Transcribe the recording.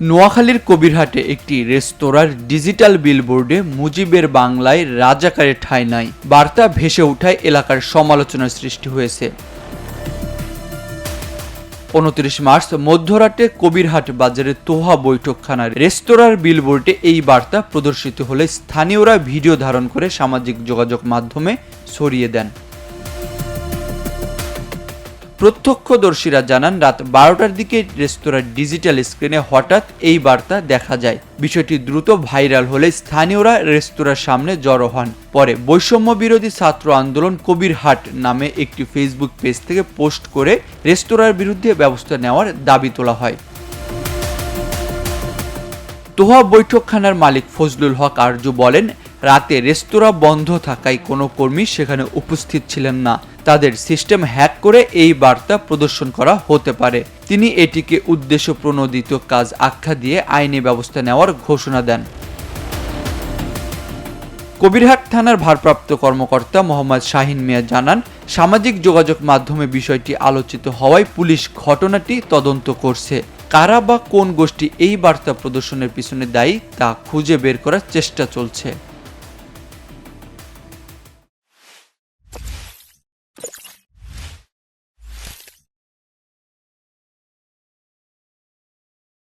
নোয়াখালীর কবিরহাটে একটি রেস্তোরাঁর ডিজিটাল বিলবোর্ডে মুজিবের বাংলায় রাজাকারের ঠাঁই নাই। বার্তা ভেসে ওঠায় এলাকার সমালোচনার সৃষ্টি হয়েছে। উনত্রিশ মার্চ মধ্যরাতে কবিরহাট বাজারের তোহা বৈঠকখানার রেস্তোরাঁর বিলবোর্ডে এই বার্তা প্রদর্শিত হলে স্থানীয়রা ভিডিও ধারণ করে সামাজিক যোগাযোগ মাধ্যমে ছড়িয়ে দেন। প্রত্যক্ষদর্শীরা জানান, রাত বারোটার দিকে রেস্তোরাঁর ডিজিটাল স্ক্রিনে হঠাৎ এই বার্তা দেখা যায়। বিষয়টি দ্রুত ভাইরাল হলে স্থানীয়রা রেস্তোরাঁর সামনে জড়ো হন। পরে বৈষম্য বিরোধী ছাত্র আন্দোলন কবিরহাট নামে একটি ফেসবুক পেজ থেকে পোস্ট করে রেস্তোরাঁর বিরুদ্ধে ব্যবস্থা নেওয়ার দাবি তোলা হয়। তোহা বৈঠকখানার মালিক ফজলুল হক আরজু বলেন রাতে রেস্তোরাঁ বন্ধ থাকায় কোনো কর্মী সেখানে উপস্থিত ছিলেন না। তাদের সিস্টেম হ্যাক করে এই বার্তা প্রদর্শন করা হতে পারে। তিনি এটিকে উদ্দেশ্য প্রণোদিত কাজ আখ্যা দিয়ে আইনি ব্যবস্থা নেওয়ার ঘোষণা দেন। কবিরহাট থানার ভারপ্রাপ্ত কর্মকর্তা মোহাম্মদ শাহিন মিয়া জানান, সামাজিক যোগাযোগ মাধ্যমে বিষয়টি আলোচিত হওয়ায় পুলিশ ঘটনাটি তদন্ত করছে। কারা বা কোন গোষ্ঠী এই বার্তা প্রদর্শনের পিছনে দায়ী তা খুঁজে বের করার চেষ্টা চলছে।